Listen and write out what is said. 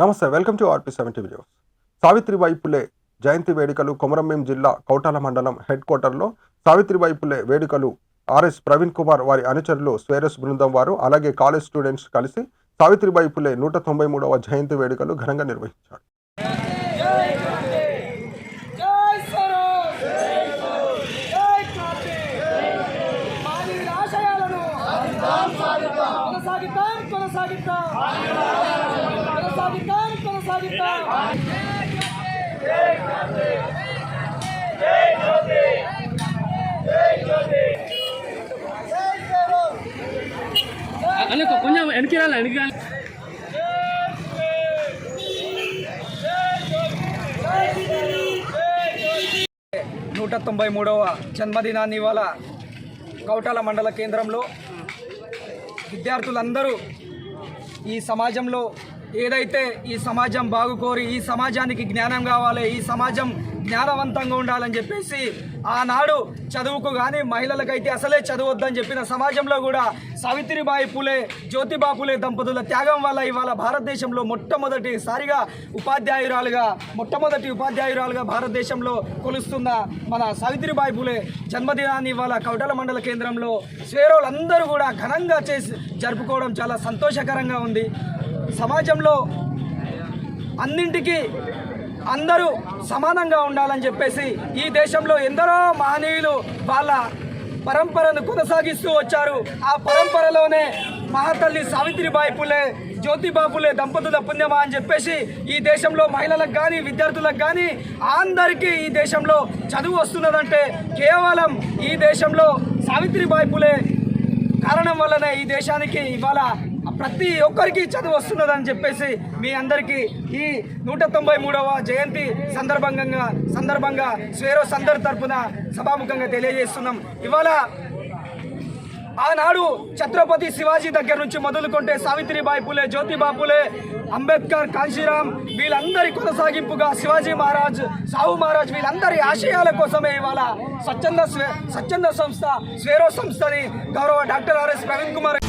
నమస్తే welcome to RP seventy videos Savitribai Phule జయంతి వేడుకలు కొమరంభీం జిల్లా కౌటాల మండలం హెడ్ క్వార్టర్లో. సావిత్రిబాయి పులే వేడుకలు ఆర్ఎస్ ప్రవీణ్ కుమార్ వారి అనుచరులు స్వేరస్ బృందం వారు అలాగే కాలేజ్ స్టూడెంట్స్ కలిసి సావిత్రిబాయి పులే నూట తొంభై మూడవ జయంతి వేడుకలు ఘనంగా నిర్వహించారు. కొనసాగిద్దాం కొనసాగిద్దాం. కొనసాగిద్దాం కొనసాగిద్దాం. అన్న కొంచెం వెనక్కి రాలి వెనక్కి రాలి నూట తొంభై మూడవ జన్మదినాన్ని ఇవాళ కౌటాల మండల కేంద్రంలో విద్యార్థులందరూ ఈ సమాజంలో ఏదైతే ఈ సమాజం బాగుకోరి ఈ సమాజానికి జ్ఞానం కావాలి ఈ సమాజం జ్ఞానవంతంగా ఉండాలని చెప్పేసి ఆనాడు చదువుకు కానీ మహిళలకైతే అసలే చదవద్దని చెప్పిన సమాజంలో కూడా సావిత్రిబాయి పూలే జ్యోతిబా పూలే దంపతుల త్యాగం వల్ల ఇవాళ భారతదేశంలో మొట్టమొదటిసారిగా ఉపాధ్యాయురాలుగా మొట్టమొదటి ఉపాధ్యాయురాలుగా భారతదేశంలో కొలుస్తున్న మన సావిత్రిబాయి పూలే జన్మదినాన్ని ఇవాళ కౌటల మండల కేంద్రంలో స్వేరోలందరూ కూడా ఘనంగా చేసి జరుపుకోవడం చాలా సంతోషకరంగా ఉంది. సమాజంలో అన్నింటికీ అందరూ సమానంగా ఉండాలని చెప్పేసి ఈ దేశంలో ఎందరో మహనీయులు వాళ్ళ పరంపరను కొనసాగిస్తూ వచ్చారు. ఆ పరంపరలోనే మహాతల్లి సావిత్రిబాయి పులే జ్యోతిబా పులే దంపతుల పుణ్యమా అని చెప్పేసి ఈ దేశంలో మహిళలకు కానీ విద్యార్థులకు కానీ అందరికీ ఈ దేశంలో చదువు వస్తున్నదంటే కేవలం ఈ దేశంలో సావిత్రిబాయి పులే కారణం వల్లనే ఈ దేశానికి ఇవాళ ప్రతి ఒక్కరికి చదువు వస్తున్నదని చెప్పేసి మీ అందరికీ ఈ నూట తొంభై మూడవ జయంతి సందర్భంగా సందర్భంగా స్వేరో సందర్ తరపున సభాముఖంగా తెలియజేస్తున్నాం. ఇవాళ ఆనాడు ఛత్రపతి శివాజీ దగ్గర నుంచి మొదలుకుంటే సావిత్రిబాయి పులే జ్యోతిబా పులే అంబేద్కర్ కాంశీరామ్ వీళ్ళందరి కొనసాగింపుగా శివాజీ మహారాజ్ సాహు మహారాజ్ వీళ్ళందరి ఆశయాల కోసమే ఇవాళ స్వచ్ఛంద స్వే- స్వచ్ఛంద సంస్థ స్వేరో సంస్థని గౌరవ డాక్టర్ ఆర్ఎస్ ప్రవీణ్ కుమార్